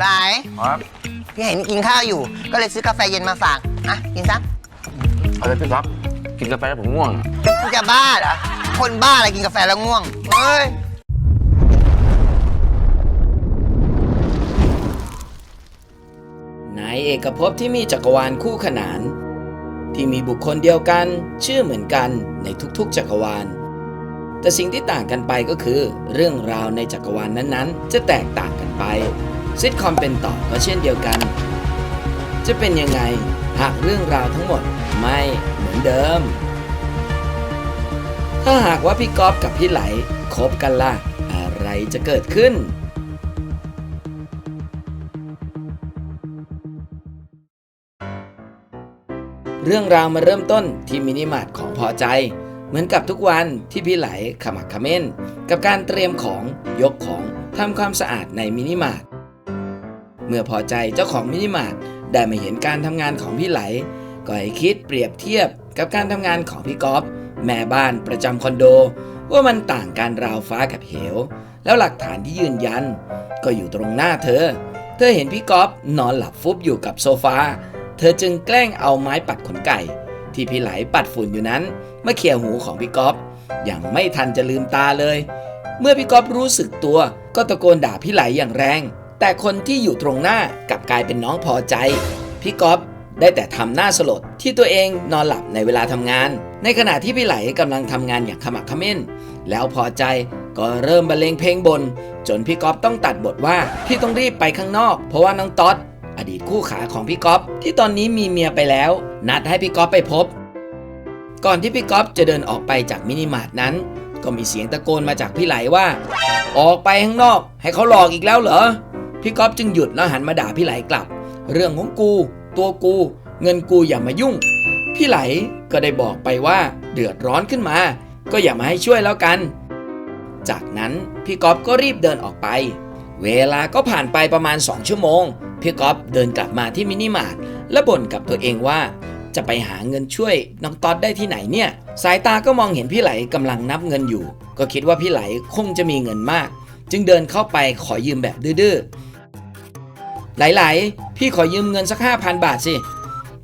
หลายครับพี่เห็นกินข้าวอยู่ ก็เลยซื้อกาแฟเย็นมาฝากอะกินซะเอาเลยพี่ก๊อฟกินกาแฟแล้วผมง่วงมึงจะบ้าเหรอคนบ้าอะไรกินกาแฟแล้วง่วงเฮ้ยในเอกภพที่มีจักรวาลคู่ขนาน ที่มีบุคคลเดียวกัน ชื่อเหมือนกันในทุกๆ จักรวาล แต่สิ่งที่ต่างกันไปก็คือ เรื่องราวในจักรวาลนั้นๆ จะแตกต่างกันไป ซิทคอมเป็นต่อก็เช่นเดียวกัน จะเป็นยังไงหากเรื่องราวทั้งหมดไม่เหมือนเดิม ถ้าหากว่าพี่ก๊อฟกับพี่ไหลคบกันล่ะ อะไรจะเกิดขึ้นเรื่องราวมาเริ่มต้นที่มินิมาร์ทของพอใจ เหมือนกับทุกวันที่พี่ไหลขมักขม้น กับการเตรียมของยกของทำความสะอาดในมินิมาร์ท เมื่อพอใจเจ้าของมินิมาร์ทได้มาเห็นการทำงานของพี่ไหล ก็ให้คิดเปรียบเทียบกับการทำงานของพี่ก๊อฟแม่บ้านประจำคอนโด ว่ามันต่างกันราวฟ้ากับเหว แล้วหลักฐานที่ยืนยัน ก็อยู่ตรงหน้าเธอ เธอเห็นพี่ก๊อฟนอนหลับฟุบอยู่กับโซฟา เธอจึงแกล้งเอาไม้ปัดขนไก่ ที่พี่ไหลปัดฝุ่นอยู่นั้นมาเขี่ยหูของพี่ก๊อฟอย่างไม่ทันจะลืมตาเลย เมื่อพี่ก๊อฟรู้สึกตัวก็ตะโกนด่าพี่ไหลอย่างแรง แต่คนที่อยู่ตรงหน้ากลับกลายเป็นน้องพอใจ พี่ก๊อฟได้แต่ทำหน้าสลดที่ตัวเองนอนหลับในเวลาทำงาน ในขณะที่พี่ไหลกำลังทำงานอย่างขมักขม้น แล้วพอใจก็เริ่มบรรเลงเพลงบน จนพี่ก๊อฟต้องตัดบทว่าพี่ต้องรีบไปข้างนอก เพราะว่าน้องต๊อดอดีตคู่ขาของพี่ก๊อฟที่ตอนนี้มีเมียไปแล้ว นัดให้พี่ก๊อฟไปพบ ก่อนที่พี่ก๊อฟจะเดินออกไปจากมินิมาร์ทนั้น ก็มีเสียงตะโกนมาจากพี่ไหลว่า ออกไปข้างนอก ให้เขาหลอกอีกแล้วเหรอ พี่ก๊อฟจึงหยุดแล้วหันมาด่าพี่ไหลกลับ เรื่องของกู ตัวกู เงินกูอย่ามายุ่ง พี่ไหลก็ได้บอกไปว่าเดือดร้อนขึ้นมา ก็อย่ามาให้ช่วยแล้วกัน จากนั้นพี่ก๊อฟก็รีบเดินออกไป เวลาก็ผ่านไปประมาณ 2 ชั่วโมง พี่ก๊อฟเดินกลับมาที่มินิมาร์ทและบ่นกับตัวเองว่า จะไปหาเงินช่วยน้องต๊อดได้ที่ไหนเนี่ย สายตาก็มองเห็นพี่ไหลกำลังนับเงินอยู่ ก็คิดว่าพี่ไหลคงจะมีเงินมาก จึงเดินเข้าไปขอยืมแบบดื้อๆ หลๆพี่ขอยืมเงินสักห้าพันบาทสิ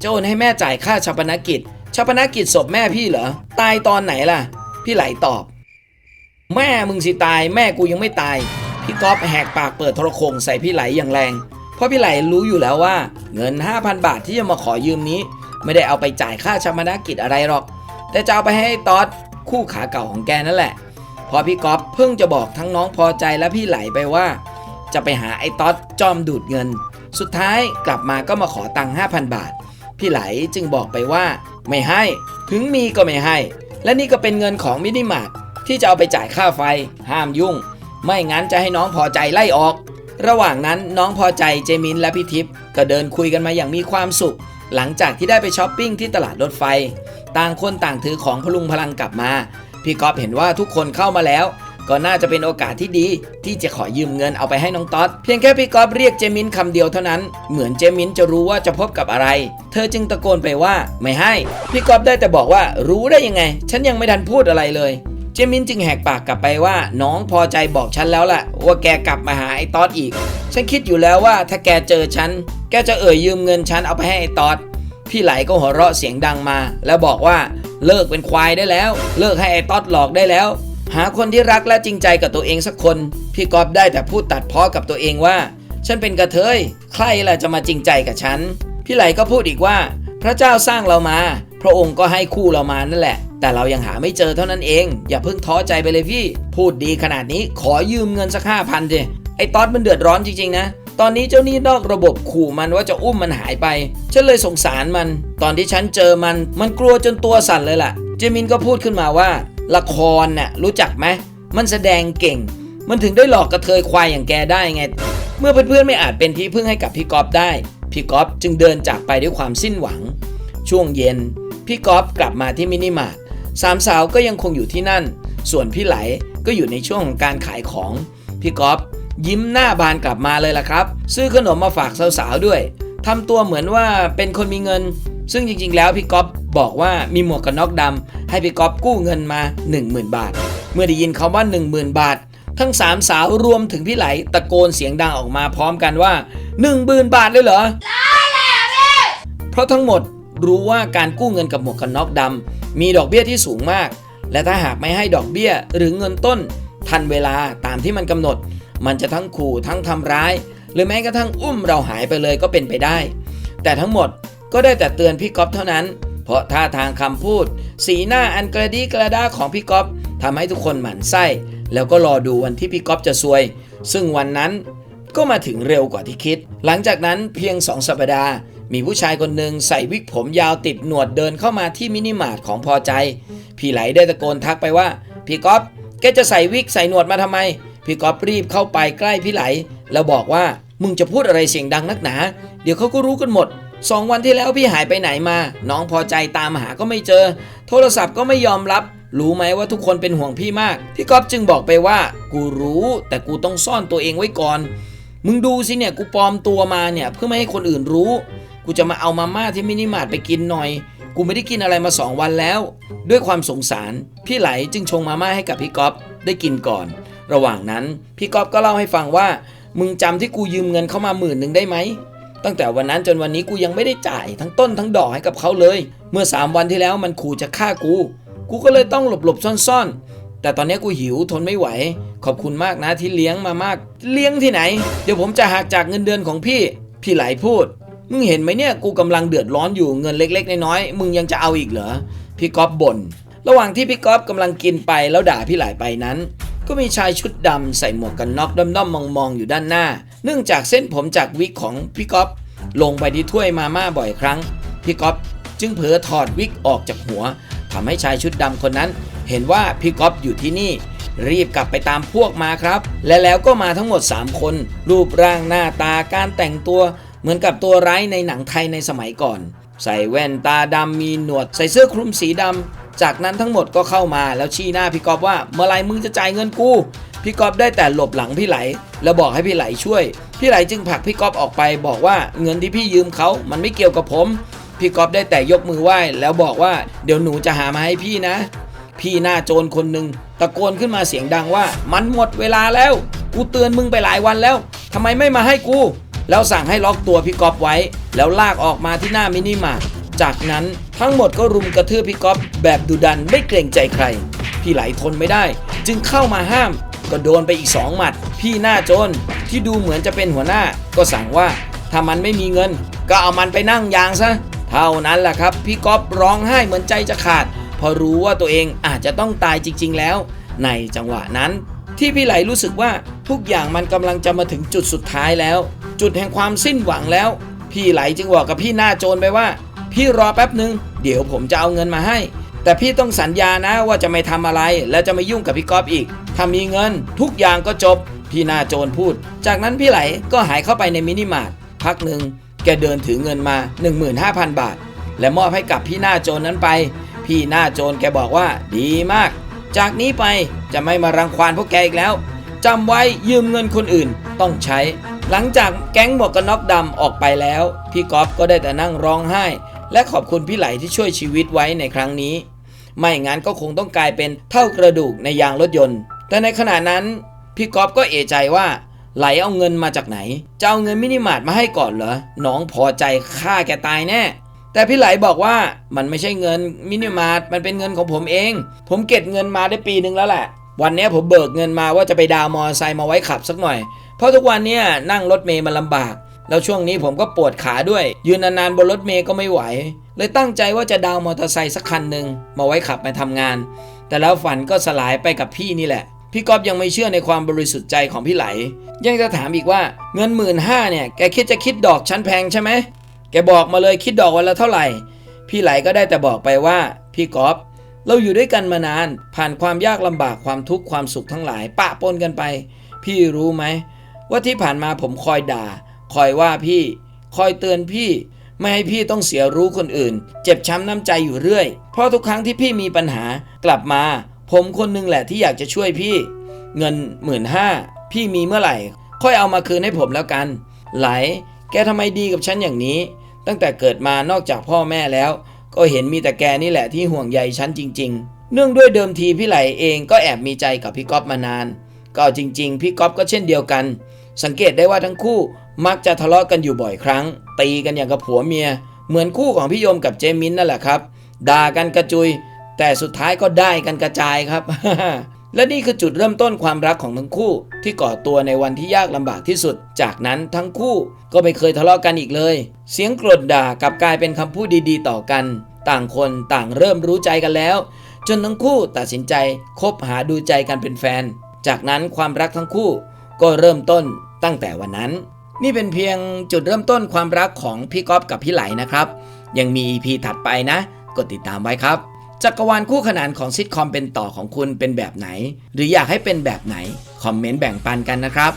จะโอนให้แม่จ่ายค่าชาปนกิจชาปนกิจศพแม่พี่เหรอ ตายตอนไหนล่ะ พี่ไหลตอบ แม่มึงสิตาย แม่กูยังไม่ตาย พี่ก๊อฟแหกปากเปิดโทรโขงใส่พี่ไหลอย่างแรง เพราะพี่ไหลรู้อยู่แล้วว่า เงิน 5,000 บาทที่จะมาขอยืมนี้ ไม่ได้เอาไปจ่ายค่าชาปนกิจอะไรหรอก แต่จะเอาไปให้ตอดคู่ขาเก่าของแกนั่นแหละพอพี่ก๊อฟเพิ่งจะบอกทั้งน้องพอใจและพี่ไหลไปว่า จะไปหาไอ้ต๊อดจอมดูดเงิน สุดท้ายกลับมาก็มาขอตังค์5,000 บาท พี่ไหลจึงบอกไปว่าไม่ให้ ถึงมีก็ไม่ให้ และนี่ก็เป็นเงินของมินิมาร์ทที่จะเอาไปจ่ายค่าไฟ ห้ามยุ่ง ไม่งั้นจะให้น้องพอใจไล่ออก ระหว่างนั้นน้องพอใจเจมินและพี่ทิพย์ก็เดินคุยกันมาอย่างมีความสุข หลังจากที่ได้ไปช้อปปิ้งที่ตลาดรถไฟ ต่างคนต่างถือของพลุงพลังกลับมา พี่ก๊อฟเห็นว่าทุกคนเข้ามาแล้ว ก็น่าจะเป็นโอกาสที่ดีที่จะขอยืมเงินเอาไปให้น้องต๊อด เพียงแค่พี่ก๊อฟเรียกเจมินคำเดียวเท่านั้น เหมือนเจมินจะรู้ว่าจะพบกับอะไร เธอจึงตะโกนไปว่าไม่ให้ พี่ก๊อฟได้แต่บอกว่ารู้ได้ยังไง ฉันยังไม่ทันพูดอะไรเลย เจมินจึงแหกปากกลับไปว่า น้องพอใจบอกฉันแล้วล่ะ ว่าแกกลับมาหาไอ้ต๊อดอีก ฉันคิดอยู่แล้วว่าถ้าแกเจอฉันแกจะเอ่ยยืมเงินฉันเอาไปให้ไอ้ต๊อดพี่ไหลก็หัวเราะเสียงดังมา แล้วบอกว่าเลิกเป็นควายได้แล้ว เลิกให้ไอ้ต๊อดหลอกได้แล้ว หาคนที่รักและจริงใจกับตัวเองสักคน พี่กอบได้แต่พูดตัดพ้อกับตัวเองว่า ฉันเป็นกระเทย ใครล่ะจะมาจริงใจกับฉัน พี่ไหลก็พูดอีกว่า พระเจ้าสร้างเรามา พระองค์ก็ให้คู่เรามานั่นแหละ แต่เรายังหาไม่เจอเท่านั้นเอง อย่าเพิ่งท้อใจไปเลยพี่ พูดดีขนาดนี้ขอยืมเงินสักห้าพันดิไอ้ต๊อดมันเดือดร้อนจริงๆนะตอนนี้เจ้าหนี้นอกระบบขู่มันว่าจะอุ้มมันหายไป ฉันเลยสงสารมัน ตอนที่ฉันเจอมัน มันกลัวจนตัวสั่นเลยล่ะ เจมินก็พูดขึ้นมาว่า ละครน่ะรู้จักไหมมันแสดงเก่ง มันถึงได้หลอกกระเทยควายอย่างแกได้ไง เมื่อเพื่อนๆไม่อาจเป็นที่พึ่งให้กับพี่ก๊อฟได้ พี่ก๊อฟจึงเดินจากไปด้วยความสิ้นหวัง ช่วงเย็น พี่ก๊อฟกลับมาที่มินิมาร์ทสามสาวก็ยังคงอยู่ที่นั่น ส่วนพี่ไหลก็อยู่ในช่วงของการขายของ พี่ก๊อฟยิ้มหน้าบานกลับมาเลยล่ะครับ ซื้อขนมมาฝากสาวๆด้วยทำตัวเหมือนว่าเป็นคนมีเงิน ซึ่งจริงๆ แล้วพี่ก๊อฟบอกว่ามีหมวกกันน็อกดำให้พี่ก๊อฟกู้เงินมา 10,000 บาท เมื่อได้ยินคำว่า 10,000 บาท ทั้งสามสาวรวมถึงพี่ไหลตะโกนเสียงดังออกมาพร้อมกันว่า 1 0,000 บาทเลยเหรอเพราะทั้งหมดรู้ว่าการกู้เงินกับหมวกกันน็อกดำมีดอกเบี้ยที่สูงมาก และถ้าหากไม่ให้ดอกเบี้ยหรือเงินต้น ทันเวลาตามที่มันกำหนด มันจะทั้งขู่ทั้งทำร้าย หรือแม้กระทั่งอุ้มเราหายไปเลยก็เป็นไปได้ แต่ทั้งหมด ก็ได้แต่เตือนพี่ก๊อฟเท่านั้น เพราะท่าทางคำพูด สีหน้าอันกระดีกระดาของพี่ก๊อฟทำให้ทุกคนหมั่นไส้ แล้วก็รอดูวันที่พี่ก๊อฟจะซวย ซึ่งวันนั้นก็มาถึงเร็วกว่าที่คิด หลังจากนั้นเพียง2สัปดาห์ มีผู้ชายคนหนึ่งใส่วิกผมยาวติดหนวดเดินเข้ามาที่มินิมาร์ทของพอใจ พี่ไหลได้ตะโกนทักไปว่า พี่ก๊อฟแกจะใส่วิกใส่หนวดมาทำไม พี่ก๊อฟรีบเข้าไปใกล้พี่ไหล แล้วบอกว่ามึงจะพูดอะไรเสียงดังนักหนา เดี๋ยวเขาก็รู้กันหมด สองวันที่แล้วพี่หายไปไหนมา น้องพอใจตามหาก็ไม่เจอ โทรศัพท์ก็ไม่ยอมรับ รู้ไหมว่าทุกคนเป็นห่วงพี่มาก พี่ก๊อฟจึงบอกไปว่า กูรู้ แต่กูต้องซ่อนตัวเองไว้ก่อน มึงดูสิเนี่ยกูปลอมตัวมาเนี่ยเพื่อไม่ให้คนอื่นรู้ กูจะมาเอามาม่าที่มินิมาร์ทไปกินหน่อย กูไม่ได้กินอะไรมา2วันแล้ว ด้วยความสงสาร พี่ไหลจึงชงมาม่าให้กับพี่ก๊อฟได้กินก่อน ระหว่างนั้นพี่ก๊อฟก็เล่าให้ฟังว่า มึงจำที่กูยืมเงินเข้ามาหมื่นหนึ่งได้ไหม ตั้งแต่วันนั้นจนวันนี้กูยังไม่ได้จ่ายทั้งต้นทั้งดอกให้กับเขาเลย เมื่อ 3 วันที่แล้วมันขู่จะฆ่ากู กูก็เลยต้องหลบหลบซ่อนๆ แต่ตอนนี้กูหิวทนไม่ไหว ขอบคุณมากนะที่เลี้ยงมามาก เลี้ยงที่ไหน เดี๋ยวผมจะหักจากเงินเดือนของพี่ พี่ไหลพูด มึงเห็นไหมเนี่ยกูกำลังเดือดร้อนอยู่เงินเล็ก ๆ น้อยๆ มึงยังจะเอาอีกเหรอ พี่ก๊อฟบ่น ระหว่างที่พี่ก๊อฟกำลังกินไปแล้วด่าพี่ไหลไปนั้น ก็มีชายชุดดำใส่หมวกกันน็อกด้อมๆมองๆอยู่ด้านหน้า เนื่องจากเส้นผมจากวิกของพี่ก๊อฟลงไปที่ถ้วยมาม่าบ่อยครั้ง พี่ก๊อฟจึงเผลอถอดวิกออกจากหัวทำให้ชายชุดดำคนนั้น เห็นว่าพี่ก๊อฟอยู่ที่นี่ รีบกลับไปตามพวกมาครับ และแล้วก็มาทั้งหมด 3 คน รูปร่างหน้าตาการแต่งตัว เหมือนกับตัวร้ายในหนังไทยในสมัยก่อน ใส่แว่นตาดำมีหนวด ใส่เสื้อคลุมสีดำจากนั้นทั้งหมดก็เข้ามาแล้วชี้หน้าพี่ก๊อฟว่าเมื่อไรมึงจะจ่ายเงินกู พี่ก๊อฟได้แต่หลบหลังพี่ไหล แล้วบอกให้พี่ไหลช่วย พี่ไหลจึงผลักพี่ก๊อฟออกไป บอกว่าเงินที่พี่ยืมเขามันไม่เกี่ยวกับผม พี่ก๊อฟได้แต่ยกมือไหว้แล้วบอกว่าเดี๋ยวหนูจะหามาให้พี่นะ พี่หน้าโจรคนหนึ่งตะโกนขึ้นมาเสียงดังว่า มันหมดเวลาแล้ว กูเตือนมึงไปหลายวันแล้วทำไมไม่มาให้กู แล้วสั่งให้ล็อกตัวพี่ก๊อฟไว้ แล้วลากออกมาที่หน้ามินิมาร์ทจากนั้นทั้งหมดก็รุมกระทืบพี่ก๊อฟแบบดุดันไม่เกรงใจใคร พี่ไหลทนไม่ได้ จึงเข้ามาห้าม ก็โดนไปอีกสองหมัด พี่หน้าโจรที่ดูเหมือนจะเป็นหัวหน้า ก็สั่งว่าถ้ามันไม่มีเงิน ก็เอามันไปนั่งยางซะ เท่านั้นแหละครับ พี่ก๊อฟร้องไห้เหมือนใจจะขาด พอรู้ว่าตัวเองอาจจะต้องตายจริง ๆ แล้ว ในจังหวะนั้น ที่พี่ไหลรู้สึกว่าทุกอย่างมันกำลังจะมาถึงจุดสุดท้ายแล้ว จุดแห่งความสิ้นหวังแล้ว พี่ไหลจึงบอกกับพี่หน้าโจรไปว่า พี่รอแป๊บหนึ่งเดี๋ยวผมจะเอาเงินมาให้ แต่พี่ต้องสัญญานะว่าจะไม่ทำอะไร และจะไม่ยุ่งกับพี่ก๊อฟอีก ถ้ามีเงินทุกอย่างก็จบ พี่หน้าโจรพูด จากนั้นพี่ไหลก็หายเข้าไปในมินิมาร์ทพักหนึ่งแกเดินถือเงินมา 15,000 บาท และมอบให้กับพี่หน้าโจรนั้นไป พี่หน้าโจรแกบอกว่าดีมาก จากนี้ไปจะไม่มารังควานพวกแกอีกแล้วจำไว้ยืมเงินคนอื่นต้องใช้ หลังจากแก๊งหมวกกันน็อกดำออกไปแล้ว พี่ก๊อฟก็ได้แต่นั่งร้องไห้ และขอบคุณพี่ไหลที่ช่วยชีวิตไว้ในครั้งนี้ ไม่งั้นก็คงต้องกลายเป็นเท่ากระดูกในยางรถยนต์ แต่ในขณะนั้นพี่ก๊อฟก็เอะใจว่าไหลเอาเงินมาจากไหนจะเอาเงินมินิมาร์ทมาให้ก่อนเหรอน้องพอใจฆ่าแกตายแน่ แต่พี่ไหลบอกว่ามันไม่ใช่เงินมินิมาร์ทมันเป็นเงินของผมเอง ผมเก็บเงินมาได้ปีหนึ่งแล้วแหละ วันนี้ผมเบิกเงินมาว่าจะไปดาวมอเตอร์ไซค์มาไว้ขับสักหน่อย เพราะทุกวันนี้นั่งรถเมย์มันลำบาก แล้วช่วงนี้ผมก็ปวดขาด้วย ยืนนานๆบนรถเมย์ก็ไม่ไหว เลยตั้งใจว่าจะดาวมอเตอร์ไซค์สักคันหนึ่งมาไว้ขับไปทำงาน แต่แล้วฝันก็สลายไปกับพี่นี่แหละ พี่ก๊อฟยังไม่เชื่อในความบริสุทธิ์ใจของพี่ไหล ยังจะถามอีกว่าเงินหมื่นห้าเนี่ยแกคิดจะคิดดอกชั้นแพงใช่ไหมแกบอกมาเลยคิดดอกวันละเท่าไหร่ พี่ไหลก็ได้แต่บอกไปว่าพี่ก๊อฟเราอยู่ด้วยกันมานาน ผ่านความยากลำบากความทุกข์ความสุขทั้งหลาย ปะปนกันไป พี่รู้ไหมว่าที่ผ่านมาผมคอยด่า คอยว่าพี่ คอยเตือนพี่ ไม่ให้พี่ต้องเสียรู้คนอื่น เจ็บช้ำน้ำใจอยู่เรื่อย เพราะทุกครั้งที่พี่มีปัญหากลับมา ผมคนหนึงแหละที่อยากจะช่วยพี่ เงินหมื่นห้าพี่มีเมื่อไหร่ ค่อยเอามาคืนให้ผมแล้วกัน ไหล แกทำไมดีกับฉันอย่างนี้ ตั้งแต่เกิดมานอกจากพ่อแม่แล้ว ก็เห็นมีแต่แกนี่แหละที่ห่วงใยฉันจริง ๆ เนื่องด้วยเดิมทีพี่ไหลเองก็แอบมีใจกับพี่ก๊อฟมานานก็จริง ๆ พี่ก๊อฟก็เช่นเดียวกัน สังเกตได้ว่าทั้งคู่มักจะทะเลาะกันอยู่บ่อยครั้ง ตีกันอย่างกับผัวเมีย เหมือนคู่ของพี่โยมกับเจมินนั่นแหละครับ ด่ากันกระจุย แต่สุดท้ายก็ได้กันกระจายครับ และนี่คือจุดเริ่มต้นความรักของทั้งคู่ ที่ก่อตัวในวันที่ยากลำบากที่สุด จากนั้นทั้งคู่ก็ไม่เคยทะเลาะกันอีกเลย เสียงโกรธด่ากลับกลายเป็นคำพูดดีๆ ต่อกัน ต่างคนต่างเริ่มรู้ใจกันแล้ว จนทั้งคู่ตัดสินใจคบหาดูใจกันเป็นแฟน จากนั้นความรักทั้งคู่ ก็เริ่มต้นตั้งแต่วันนั้น นี่เป็นเพียงจุดเริ่มต้นความรักของพี่ก๊อฟกับพี่ไหลนะครับ ยังมี EP ถัดไปนะกดติดตามไว้ครับจักรวาลคู่ขนานของซิทคอมเป็นต่อของคุณเป็นแบบไหน หรืออยากให้เป็นแบบไหน คอมเมนต์แบ่งปันกันนะครับ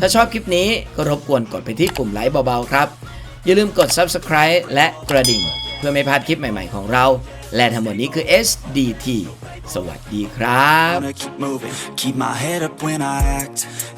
ถ้าชอบคลิปนี้ก็รบกวนกดไปที่ปุ่มไลค์เบาๆครับ อย่าลืมกด Subscribe และกระดิ่ง เพื่อไม่พลาดคลิปใหม่ๆของเรา และทั้งหมดนี้คือ SDT สวัสดีครับ